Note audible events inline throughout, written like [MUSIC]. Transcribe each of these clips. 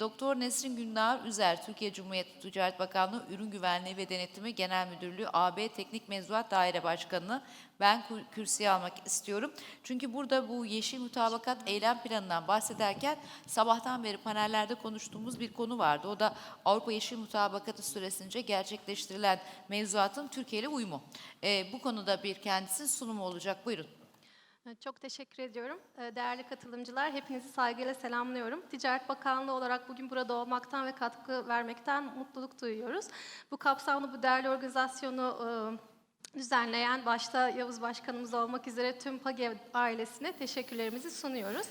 Doktor Nesrin Gündağ Üzer, Türkiye Cumhuriyeti Ticaret Bakanlığı Ürün Güvenliği ve Denetimi Genel Müdürlüğü AB Teknik Mevzuat Daire Başkanı ben kü- kürsüye almak istiyorum. Çünkü burada bu yeşil mutabakat eylem planından bahsederken sabahtan beri panellerde konuştuğumuz bir konu vardı. O da Avrupa Yeşil Mutabakatı süresince gerçekleştirilen mevzuatın Türkiye ile uyumu. Ee, bu konuda bir kendisi sunumu olacak. Buyurun. Çok teşekkür ediyorum. Ee, Değerli katılımcılar, hepinizi saygıyla selamlıyorum. Ticaret Bakanlığı olarak bugün burada olmaktan ve katkı vermekten mutluluk duyuyoruz. Bu kapsamda bu değerli organizasyonu e, düzenleyen, başta Yavuz Başkanımız olmak üzere tüm PAGEV ailesine teşekkürlerimizi sunuyoruz.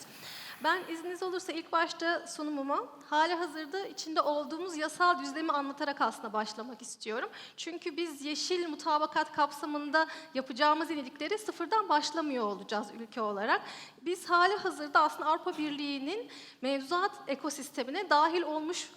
Ben izniniz olursa ilk başta sunumumu hali hazırda içinde olduğumuz yasal düzlemi anlatarak aslında başlamak istiyorum. Çünkü biz yeşil mutabakat kapsamında yapacağımız yenilikleri sıfırdan başlamıyor olacağız ülke olarak. Biz hali hazırda aslında Avrupa Birliği'nin mevzuat ekosistemine dahil olmuş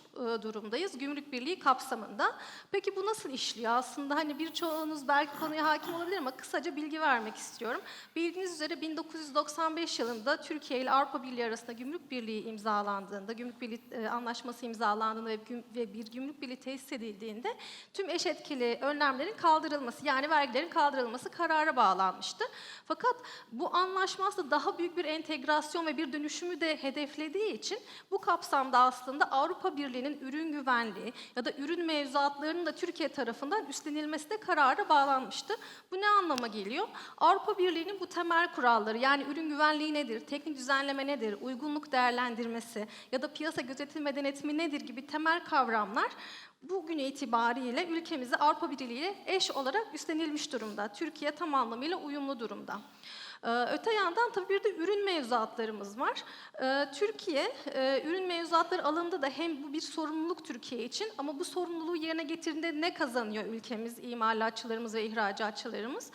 durumdayız Gümrük Birliği kapsamında. Peki bu nasıl işliyor? Aslında hani birçoğunuz belki konuya hakim olabilir ama kısaca bilgi vermek istiyorum. Bildiğiniz üzere 1995 yılında Türkiye ile Avrupa Birliği arasında Gümrük Birliği imzalandığında, Gümrük Birliği e, anlaşması imzalandığında ve bir Gümrük Birliği tesis edildiğinde tüm eş etkili önlemlerin kaldırılması yani vergilerin kaldırılması karara bağlanmıştı. Fakat bu anlaşma aslında daha büyük bir entegrasyon ve bir dönüşümü de hedeflediği için bu kapsamda aslında Avrupa Birliği'nin ürün güvenliği ya da ürün mevzuatlarının da Türkiye tarafından üstlenilmesi de karara bağlanmıştı. Bu ne anlama geliyor? Avrupa Birliği'nin bu temel kuralları yani ürün güvenliği nedir, teknik düzenleme nedir, uygunluk değerlendirmesi ya da piyasa gözetim ve denetimi nedir gibi temel kavramlar bugün itibariyle ülkemize Avrupa Birliği ile eş olarak üstlenilmiş durumda. Türkiye tam anlamıyla uyumlu durumda. Ee, Öte yandan tabii bir de ürün mevzuatlarımız var. Ee, Türkiye e, ürün mevzuatları alanında da hem bu bir sorumluluk Türkiye için ama bu sorumluluğu yerine getirdiğinde ne kazanıyor ülkemiz, imalatçılarımız ve ihracatçılarımız?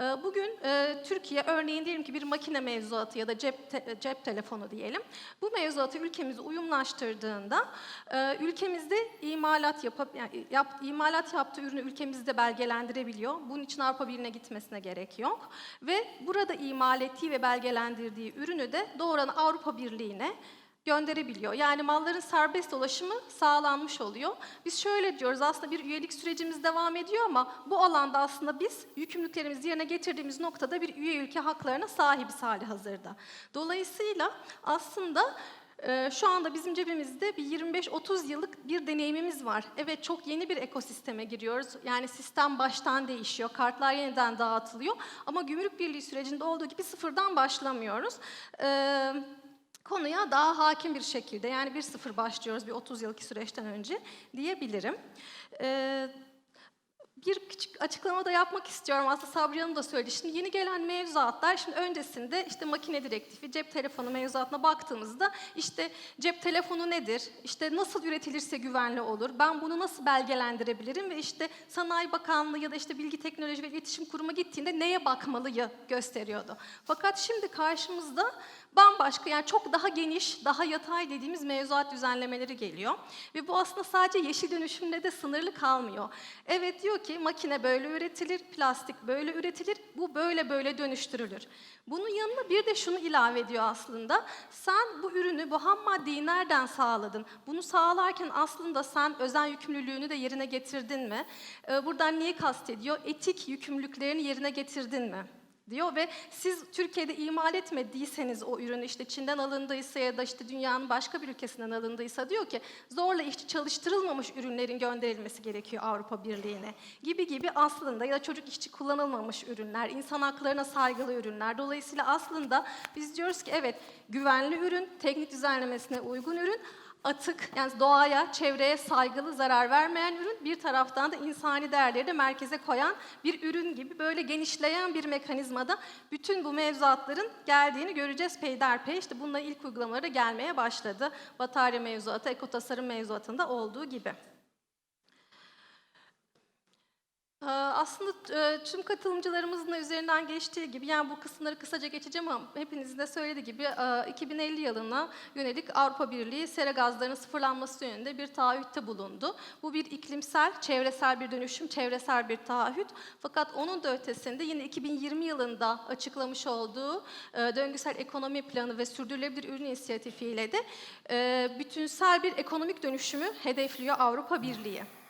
Ee, Bugün e, Türkiye örneğin diyelim ki bir makine mevzuatı ya da cep te- cep telefonu diyelim. Bu mevzuatı ülkemize uyumlaştırdığında e, ülkemizde imalat yani yap, imalat yaptığı ürünü ülkemizde belgelendirebiliyor. Bunun için Avrupa Birliği'ne gitmesine gerek yok ve burada imal ettiği ve belgelendirdiği ürünü de doğrudan Avrupa Birliği'ne gönderebiliyor. Yani malların serbest dolaşımı sağlanmış oluyor. Biz şöyle diyoruz aslında bir üyelik sürecimiz devam ediyor ama bu alanda aslında biz yükümlülüklerimizi yerine getirdiğimiz noktada bir üye ülke haklarına sahibiz hali hazırda. Dolayısıyla aslında ee, Şu anda bizim cebimizde bir 25-30 yıllık bir deneyimimiz var. Evet çok yeni bir ekosisteme giriyoruz. Yani sistem baştan değişiyor, kartlar yeniden dağıtılıyor. Ama gümrük birliği sürecinde olduğu gibi sıfırdan başlamıyoruz. Ee, konuya daha hakim bir şekilde yani bir sıfır başlıyoruz bir 30 yıllık süreçten önce diyebilirim. Ee, bir küçük açıklama da yapmak istiyorum. Aslında Sabri Hanım da söyledi. Şimdi yeni gelen mevzuatlar, şimdi öncesinde işte makine direktifi, cep telefonu mevzuatına baktığımızda işte cep telefonu nedir? İşte nasıl üretilirse güvenli olur? Ben bunu nasıl belgelendirebilirim? Ve işte Sanayi Bakanlığı ya da işte Bilgi Teknoloji ve İletişim Kurumu gittiğinde neye bakmalıyı gösteriyordu. Fakat şimdi karşımızda bambaşka yani çok daha geniş, daha yatay dediğimiz mevzuat düzenlemeleri geliyor. Ve bu aslında sadece yeşil dönüşümle de sınırlı kalmıyor. Evet diyor ki makine böyle üretilir, plastik böyle üretilir, bu böyle böyle dönüştürülür. Bunun yanına bir de şunu ilave ediyor aslında. Sen bu ürünü, bu ham maddeyi nereden sağladın? Bunu sağlarken aslında sen özen yükümlülüğünü de yerine getirdin mi? Ee, buradan niye kastediyor? Etik yükümlülüklerini yerine getirdin mi? Diyor ve siz Türkiye'de imal etmediyseniz o ürün işte Çin'den alındıysa ya da işte dünyanın başka bir ülkesinden alındıysa diyor ki zorla işçi çalıştırılmamış ürünlerin gönderilmesi gerekiyor Avrupa Birliği'ne gibi gibi aslında ya da çocuk işçi kullanılmamış ürünler, insan haklarına saygılı ürünler. Dolayısıyla aslında biz diyoruz ki evet güvenli ürün, teknik düzenlemesine uygun ürün atık yani doğaya, çevreye saygılı, zarar vermeyen ürün bir taraftan da insani değerleri de merkeze koyan bir ürün gibi böyle genişleyen bir mekanizmada bütün bu mevzuatların geldiğini göreceğiz peyderpey. İşte bununla ilk uygulamaları gelmeye başladı. Batarya mevzuatı, ekotasarım mevzuatında olduğu gibi. Ee, Aslında e, tüm katılımcılarımızın da üzerinden geçtiği gibi, yani bu kısımları kısaca geçeceğim ama hepinizin de söylediği gibi e, 2050 yılına yönelik Avrupa Birliği sera gazlarının sıfırlanması yönünde bir taahhütte bulundu. Bu bir iklimsel, çevresel bir dönüşüm, çevresel bir taahhüt. Fakat onun da ötesinde yine 2020 yılında açıklamış olduğu e, döngüsel ekonomi planı ve sürdürülebilir ürün inisiyatifiyle de e, bütünsel bir ekonomik dönüşümü hedefliyor Avrupa Birliği.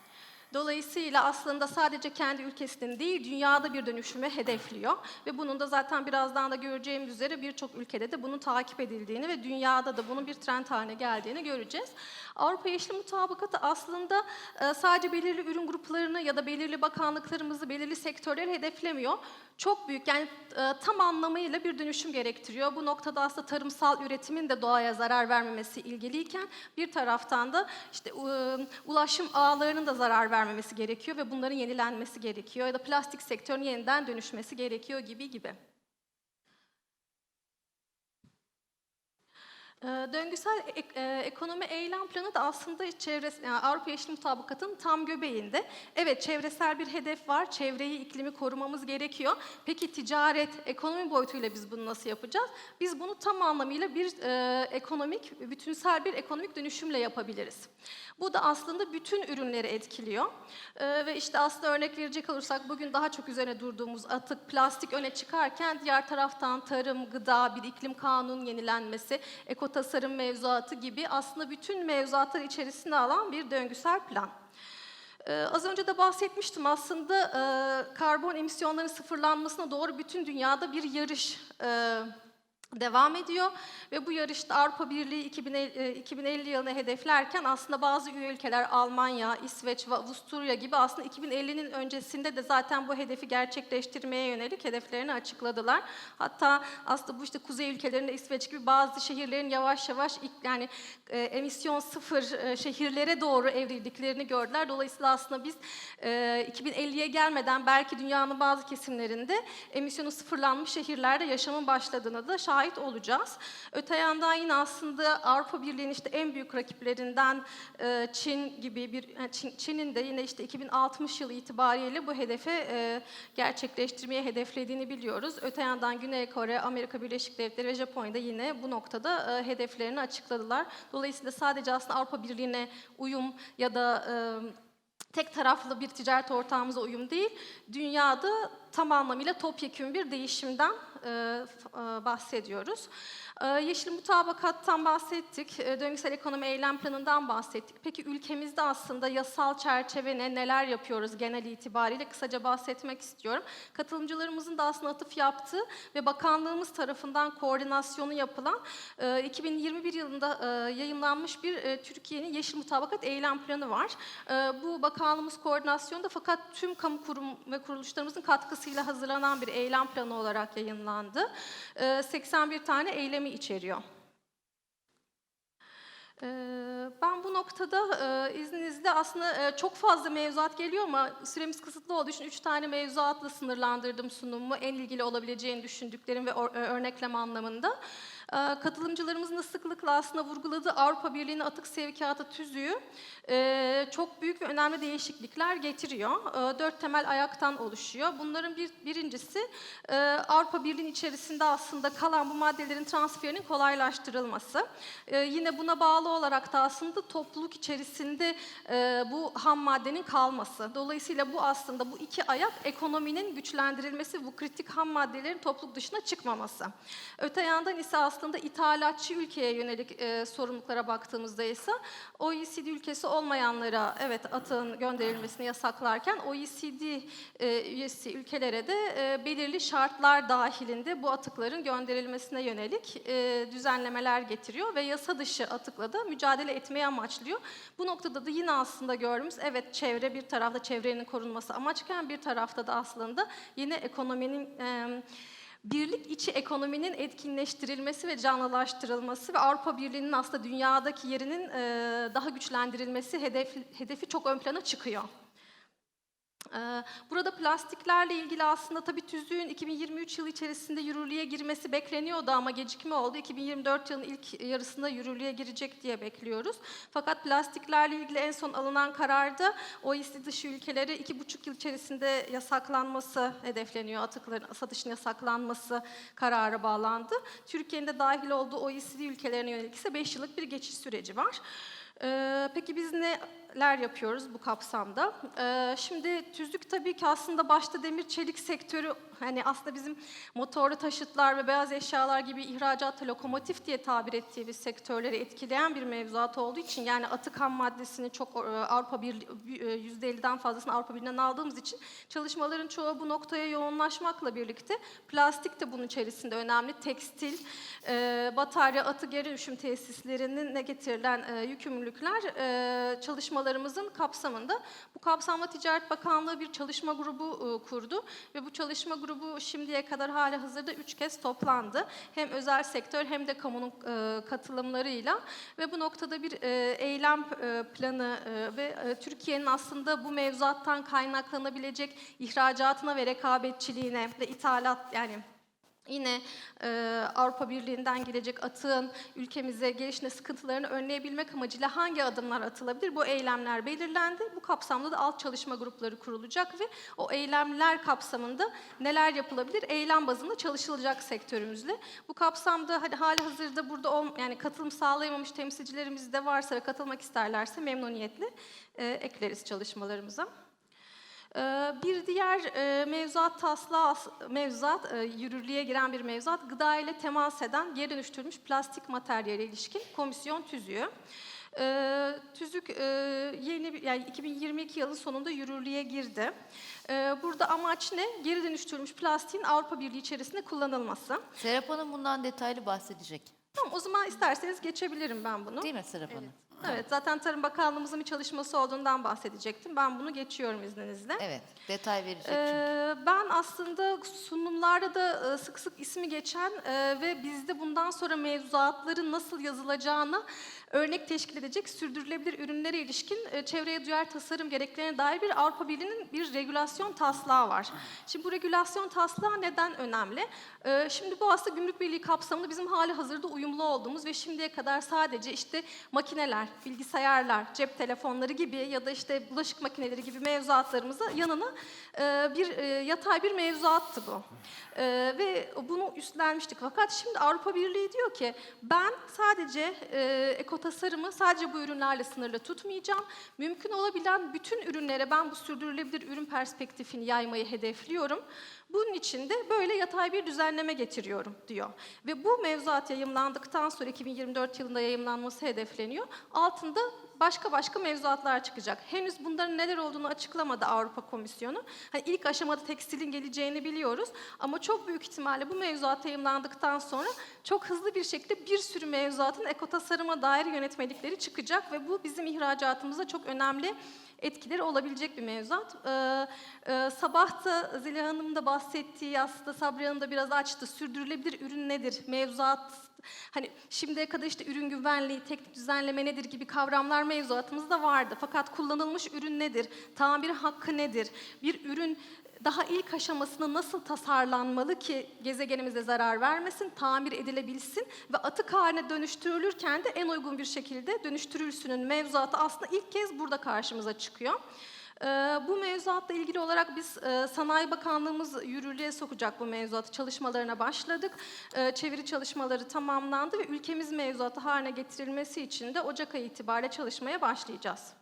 Dolayısıyla aslında sadece kendi ülkesinin değil, dünyada bir dönüşüme hedefliyor. Ve bunun da zaten birazdan da göreceğimiz üzere birçok ülkede de bunun takip edildiğini ve dünyada da bunun bir trend haline geldiğini göreceğiz. Avrupa Yeşil Mutabakatı aslında e, sadece belirli ürün gruplarını ya da belirli bakanlıklarımızı, belirli sektörleri hedeflemiyor. Çok büyük yani e, tam anlamıyla bir dönüşüm gerektiriyor. Bu noktada aslında tarımsal üretimin de doğaya zarar vermemesi ilgiliyken bir taraftan da işte e, ulaşım ağlarının da zarar vermemesi gerekiyor ve bunların yenilenmesi gerekiyor ya da plastik sektörün yeniden dönüşmesi gerekiyor gibi gibi. Ee, Döngüsel ek- e, ekonomi eylem planı da aslında çevresi, yani Avrupa Yeşil Mutabakatı'nın tam göbeğinde. Evet çevresel bir hedef var, çevreyi, iklimi korumamız gerekiyor. Peki ticaret, ekonomi boyutuyla biz bunu nasıl yapacağız? Biz bunu tam anlamıyla bir e, ekonomik, bütünsel bir ekonomik dönüşümle yapabiliriz. Bu da aslında bütün ürünleri etkiliyor. Ee, ve işte aslında örnek verecek olursak bugün daha çok üzerine durduğumuz atık, plastik öne çıkarken diğer taraftan tarım, gıda, bir iklim kanunun yenilenmesi, ekotasarım mevzuatı gibi aslında bütün mevzuatlar içerisine alan bir döngüsel plan. Ee, az önce de bahsetmiştim aslında e, karbon emisyonlarının sıfırlanmasına doğru bütün dünyada bir yarış e, devam ediyor ve bu yarışta Avrupa Birliği 2050, e, 2050 yılını hedeflerken aslında bazı üye ülkeler Almanya, İsveç ve Avusturya gibi aslında 2050'nin öncesinde de zaten bu hedefi gerçekleştirmeye yönelik hedeflerini açıkladılar. Hatta aslında bu işte kuzey ülkelerinde İsveç gibi bazı şehirlerin yavaş yavaş yani e, emisyon sıfır e, şehirlere doğru evrildiklerini gördüler. Dolayısıyla aslında biz e, 2050'ye gelmeden belki dünyanın bazı kesimlerinde emisyonu sıfırlanmış şehirlerde yaşamın başladığına da şahit olacağız. Öte yandan yine aslında Avrupa Birliği'nin işte en büyük rakiplerinden e, Çin gibi bir Çin- Çin'in de yine işte 2060 yılı itibariyle bu hedefe e, gerçekleştirmeye hedeflediğini biliyoruz. Öte yandan Güney Kore, Amerika Birleşik Devletleri ve Japonya da yine bu noktada e, hedeflerini açıkladılar. Dolayısıyla sadece aslında Avrupa Birliği'ne uyum ya da e, tek taraflı bir ticaret ortağımıza uyum değil, dünyada tam anlamıyla topyekün bir değişimden e, e, bahsediyoruz. E, Yeşil mutabakattan bahsettik, e, döngüsel ekonomi eylem planından bahsettik. Peki ülkemizde aslında yasal çerçeve ne, neler yapıyoruz genel itibariyle kısaca bahsetmek istiyorum. Katılımcılarımızın da aslında atıf yaptığı ve bakanlığımız tarafından koordinasyonu yapılan e, 2021 yılında e, yayınlanmış bir e, Türkiye'nin Yeşil Mutabakat Eylem Planı var. E, Bu bakanlığımız koordinasyonda fakat tüm kamu kurum ve kuruluşlarımızın katkısıyla hazırlanan bir eylem planı olarak yayınlandı. E, 81 tane eylemi içeriyor. Ee, Ben bu noktada e, izninizle aslında e, çok fazla mevzuat geliyor ama süremiz kısıtlı olduğu için üç tane mevzuatla sınırlandırdım sunumumu. En ilgili olabileceğini düşündüklerim ve e, örneklem anlamında. Ee, Katılımcılarımızın da sıklıkla aslında vurguladığı Avrupa Birliği'nin atık sevkiyatı tüzüğü e, çok büyük ve önemli değişiklikler getiriyor. E, Dört temel ayaktan oluşuyor. Bunların bir, birincisi e, Avrupa Birliği'nin içerisinde aslında kalan bu maddelerin transferinin kolaylaştırılması. Yine buna bağlı olarak da aslında topluluk içerisinde bu ham maddenin kalması. Dolayısıyla bu aslında bu iki ayak ekonominin güçlendirilmesi, bu kritik ham maddelerin topluluk dışına çıkmaması. Öte yandan ise aslında ithalatçı ülkeye yönelik e, sorumluluklara baktığımızda ise OECD ülkesi olmayanlara evet atığın gönderilmesini yasaklarken OECD e, üyesi ülkelere de e, belirli şartlar dahilinde bu atıkların gönderilmesine yönelik e, düzenlemeler getiriyor ve yasa dışı atıkla da mücadele etmeyi amaçlıyor. Bu noktada da yine aslında gördüğümüz evet çevre bir tarafta çevrenin korunması amaçken bir tarafta da aslında yine ekonominin e, birlik içi ekonominin etkinleştirilmesi ve canlılaştırılması ve Avrupa Birliği'nin aslında dünyadaki yerinin daha güçlendirilmesi hedef, hedefi çok ön plana çıkıyor. Ee, Burada plastiklerle ilgili aslında tabii tüzüğün 2023 yılı içerisinde yürürlüğe girmesi bekleniyordu ama gecikme oldu. 2024 yılının ilk yarısında yürürlüğe girecek diye bekliyoruz. Fakat plastiklerle ilgili en son alınan kararda OECD dışı iki buçuk yıl içerisinde yasaklanması hedefleniyor. Atıkların satışın yasaklanması karara bağlandı. Türkiye'nin de dahil olduğu OECD ülkelerine yönelik ise 5 yıllık bir geçiş süreci var. Ee, peki biz neler yapıyoruz bu kapsamda? Ee, şimdi tüzük tabii ki aslında başta demir çelik sektörü hani aslında bizim motorlu taşıtlar ve beyaz eşyalar gibi ihracatta lokomotif diye tabir ettiğimiz sektörleri etkileyen bir mevzuat olduğu için yani atık ham maddesini çok e, Avrupa bir %50'den fazlasını Avrupa Birliği'nden aldığımız için çalışmaların çoğu bu noktaya yoğunlaşmakla birlikte plastik de bunun içerisinde önemli. Tekstil, e, batarya, atı geri dönüşüm tesislerinin ne getirilen e, yükümlülükler e, çalışmalarımızın kapsamında. Bu kapsamda Ticaret Bakanlığı bir çalışma grubu e, kurdu ve bu çalışma grubu şimdiye kadar hala hazırda üç kez toplandı. Hem özel sektör hem de kamunun e, katılımlarıyla ve bu noktada bir e, eylem planı ve Türkiye'nin aslında bu mevzuattan kaynaklanabilecek ihracatına ve rekabetçiliğine ve ithalat yani Yine e, Avrupa Birliği'nden gelecek atığın ülkemize gelişine sıkıntılarını önleyebilmek amacıyla hangi adımlar atılabilir? Bu eylemler belirlendi. Bu kapsamda da alt çalışma grupları kurulacak ve o eylemler kapsamında neler yapılabilir? Eylem bazında çalışılacak sektörümüzle. Bu kapsamda hadi hali hazırda burada ol, yani katılım sağlayamamış temsilcilerimiz de varsa ve katılmak isterlerse memnuniyetle e, ekleriz çalışmalarımıza. Ee, Bir diğer e, mevzuat taslağı, as- mevzuat, e, yürürlüğe giren bir mevzuat, gıda ile temas eden geri dönüştürülmüş plastik materyale ilişkin komisyon tüzüğü. Ee, Tüzük e, yeni yani 2022 yılı sonunda yürürlüğe girdi. Ee, Burada amaç ne? Geri dönüştürülmüş plastiğin Avrupa Birliği içerisinde kullanılması. Serap Hanım bundan detaylı bahsedecek. Tamam o zaman isterseniz geçebilirim ben bunu. Değil mi Serap Hanım? Evet zaten Tarım Bakanlığımızın bir çalışması olduğundan bahsedecektim. Ben bunu geçiyorum izninizle. Evet, detay verecek çünkü. Ee, ben aslında sunumlarda da e, sık sık ismi geçen e, ve bizde bundan sonra mevzuatların nasıl yazılacağını örnek teşkil edecek sürdürülebilir ürünlere ilişkin e, çevreye duyar tasarım gereklerine dair bir Avrupa Birliği'nin bir regülasyon taslağı var. Şimdi bu regülasyon taslağı neden önemli? Ee, Şimdi bu aslında gümrük birliği kapsamında bizim hali hazırda uyumlu olduğumuz ve şimdiye kadar sadece işte makineler, bilgisayarlar, cep telefonları gibi ya da işte bulaşık makineleri gibi mevzuatlarımızı yanına e, bir e, yatay bir mevzuattı bu. E, ve bunu üstlenmiştik. Fakat şimdi Avrupa Birliği diyor ki ben sadece e, ekotasarımı sadece bu ürünlerle sınırlı tutmayacağım. Mümkün olabilen bütün ürünlere ben bu sürdürülebilir ürün perspektifini yaymayı hedefliyorum. Bunun için de böyle yatay bir düzenleme getiriyorum diyor. Ve bu mevzuat yayımlandıktan sonra 2024 yılında yayımlanması hedefleniyor. Altında başka başka mevzuatlar çıkacak. Henüz bunların neler olduğunu açıklamadı Avrupa Komisyonu. Hani ilk aşamada tekstilin geleceğini biliyoruz ama çok büyük ihtimalle bu mevzuat yayımlandıktan sonra çok hızlı bir şekilde bir sürü mevzuatın ekotasarıma dair yönetmelikleri çıkacak ve bu bizim ihracatımıza çok önemli etkileri olabilecek bir mevzuat. Ee, e, sabah da Zeliha Hanım da bahsettiği aslında Sabri Hanım da biraz açtı. Sürdürülebilir ürün nedir? Mevzuat Hani şimdiye kadar işte ürün güvenliği, teknik düzenleme nedir gibi kavramlar mevzuatımızda vardı. Fakat kullanılmış ürün nedir? Tamir hakkı nedir? Bir ürün daha ilk aşamasında nasıl tasarlanmalı ki gezegenimize zarar vermesin, tamir edilebilsin ve atık haline dönüştürülürken de en uygun bir şekilde dönüştürülsünün mevzuatı aslında ilk kez burada karşımıza çıkıyor. Ee, Bu mevzuatla ilgili olarak biz e, Sanayi Bakanlığımız yürürlüğe sokacak bu mevzuatı çalışmalarına başladık. Ee, Çeviri çalışmaları tamamlandı ve ülkemiz mevzuatı haline getirilmesi için de Ocak ayı itibariyle çalışmaya başlayacağız.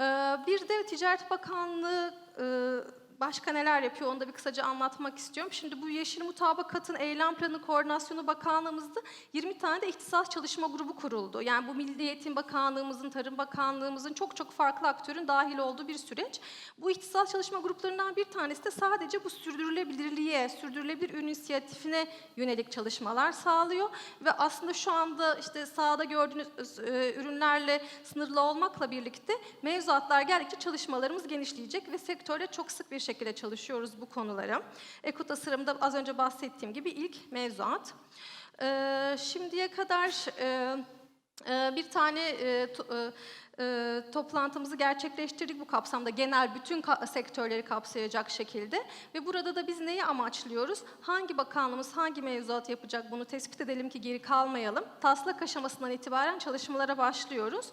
Ee, Bir de Ticaret Bakanlığı e, başka neler yapıyor onu da bir kısaca anlatmak istiyorum. Şimdi bu Yeşil Mutabakat'ın eylem planı koordinasyonu bakanlığımızda 20 tane de ihtisas çalışma grubu kuruldu. Yani bu Milli Eğitim Bakanlığımızın, Tarım Bakanlığımızın çok çok farklı aktörün dahil olduğu bir süreç. Bu ihtisas çalışma gruplarından bir tanesi de sadece bu sürdürülebilirliğe, sürdürülebilir inisiyatifine yönelik çalışmalar sağlıyor. Ve aslında şu anda işte sahada gördüğünüz e, ürünlerle sınırlı olmakla birlikte mevzuatlar geldikçe çalışmalarımız genişleyecek ve sektörle çok sık bir şekilde çalışıyoruz bu konuları. Eko tasarımda az önce bahsettiğim gibi ilk mevzuat. Ee, şimdiye kadar e, Ee, Bir tane e, to- e, e, toplantımızı gerçekleştirdik bu kapsamda genel bütün ka- sektörleri kapsayacak şekilde ve burada da biz neyi amaçlıyoruz? Hangi bakanlığımız hangi mevzuat yapacak bunu tespit edelim ki geri kalmayalım. Taslak aşamasından itibaren çalışmalara başlıyoruz.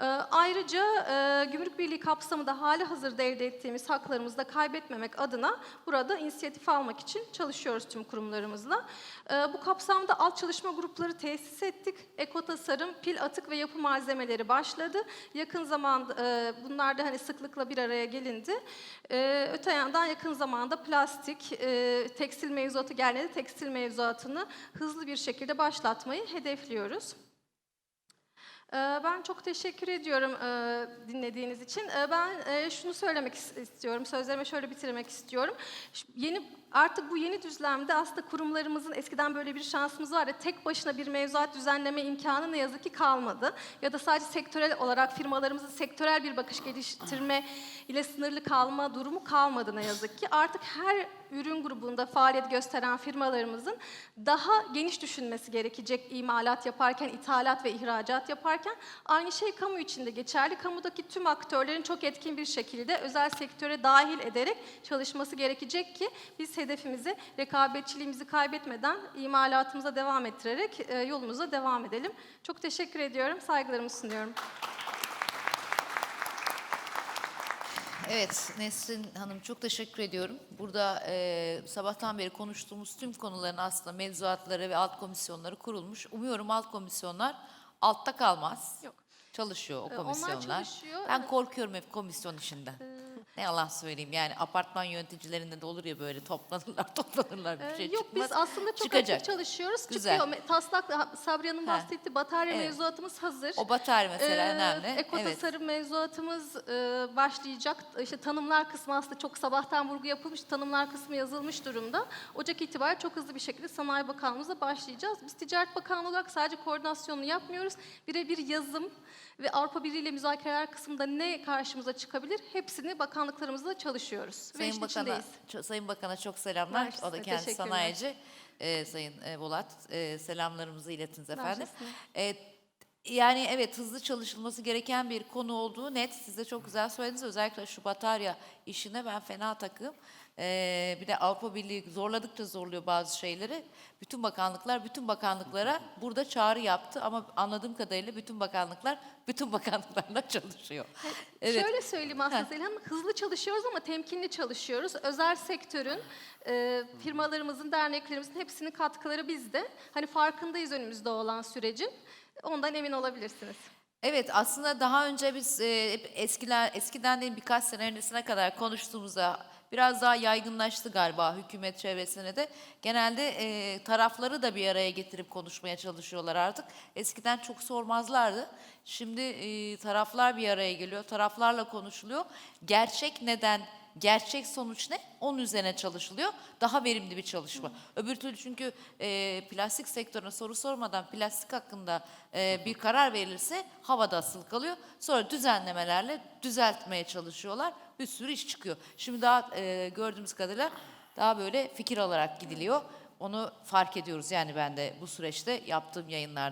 Ee, Ayrıca e, Gümrük Birliği kapsamında hali hazırda elde ettiğimiz haklarımızı da kaybetmemek adına burada inisiyatif almak için çalışıyoruz tüm kurumlarımızla. Ee, Bu kapsamda alt çalışma grupları tesis ettik. Eko tasarım, pil atık ve yapı malzemeleri başladı. Yakın zamanda e, bunlar da hani sıklıkla bir araya gelindi. Ee, Öte yandan yakın zamanda plastik, e, tekstil mevzuatı geldiğinde tekstil mevzuatını hızlı bir şekilde başlatmayı hedefliyoruz. Ee, Ben çok teşekkür ediyorum e, dinlediğiniz için. Ee, Ben e, şunu söylemek is- istiyorum, sözlerimi şöyle bitirmek istiyorum. Yeni Artık bu yeni düzlemde aslında kurumlarımızın eskiden böyle bir şansımız var ya tek başına bir mevzuat düzenleme imkanı ne yazık ki kalmadı. Ya da sadece sektörel olarak firmalarımızın sektörel bir bakış geliştirme ile sınırlı kalma durumu kalmadı ne yazık ki. Artık her ürün grubunda faaliyet gösteren firmalarımızın daha geniş düşünmesi gerekecek imalat yaparken, ithalat ve ihracat yaparken. Aynı şey kamu için de geçerli. Kamudaki tüm aktörlerin çok etkin bir şekilde özel sektöre dahil ederek çalışması gerekecek ki biz hedefimizi, rekabetçiliğimizi kaybetmeden imalatımıza devam ettirerek e, yolumuza devam edelim. Çok teşekkür ediyorum, saygılarımı sunuyorum. Evet Nesrin Hanım çok teşekkür ediyorum. Burada e, sabahtan beri konuştuğumuz tüm konuların aslında mevzuatları ve alt komisyonları kurulmuş. Umuyorum alt komisyonlar altta kalmaz. Yok. Çalışıyor o Ee, onlar komisyonlar. çalışıyor, Ben evet. Ee, korkuyorum hep komisyon işinden. Ne yalan söyleyeyim yani apartman yöneticilerinde de olur ya böyle toplanırlar [LAUGHS] toplanırlar bir Ee, şey Yok çıkmaz. biz aslında çok Çıkacak. aktif çalışıyoruz. Güzel. Çıkıyor. Me- Taslak Sabri Hanım Ha. bahsetti. Batarya Evet. mevzuatımız hazır. O batarya mesela Ee, önemli. Eko evet. tasarım mevzuatımız e, başlayacak. İşte tanımlar kısmı aslında çok sabahtan vurgu yapılmış. Tanımlar kısmı yazılmış durumda. Ocak itibariyle çok hızlı bir şekilde Sanayi Bakanlığımızla başlayacağız. Biz Ticaret Bakanlığı olarak sadece koordinasyonunu yapmıyoruz. Birebir yazım ve Avrupa Birliği ile müzakereler kısmında ne karşımıza çıkabilir hepsini bakanlıklarımızla çalışıyoruz. ve Sayın işin Bakan'a, içindeyiz. ço- Sayın Bakan'a çok selamlar. Baş o da teşekkürler. sanayici. Ee, Sayın e, Bolat e, selamlarımızı iletiniz efendim. üstüne. E, yani evet hızlı çalışılması gereken bir konu olduğu net. Siz de çok güzel söylediniz. Özellikle şu batarya işine ben fena takım. Ee, bir de Avrupa Birliği zorladıkça zorluyor bazı şeyleri. Bütün bakanlıklar bütün bakanlıklara burada çağrı yaptı ama anladığım kadarıyla bütün bakanlıklar bütün bakanlıklarla [LAUGHS] çalışıyor. Evet. Şöyle söyleyeyim aslında. Selin hızlı çalışıyoruz ama temkinli çalışıyoruz. Özel sektörün, e, firmalarımızın, derneklerimizin hepsinin katkıları bizde. Hani farkındayız önümüzde olan sürecin. Ondan emin olabilirsiniz. Evet aslında daha önce biz e, eskiler eskiden değil birkaç sene öncesine kadar konuştuğumuzda biraz daha yaygınlaştı galiba hükümet çevresine de. Genelde e, tarafları da bir araya getirip konuşmaya çalışıyorlar artık. Eskiden çok sormazlardı. Şimdi e, taraflar bir araya geliyor. Taraflarla konuşuluyor. Gerçek neden Gerçek sonuç ne? Onun üzerine çalışılıyor. Daha verimli bir çalışma. Öbür türlü çünkü e, plastik sektörüne soru sormadan plastik hakkında e, bir karar verilirse havada asılı kalıyor. Sonra düzenlemelerle düzeltmeye çalışıyorlar. Bir sürü iş çıkıyor. Şimdi daha e, gördüğümüz kadarıyla daha böyle fikir alarak gidiliyor. Onu fark ediyoruz yani ben de bu süreçte yaptığım yayınlarda.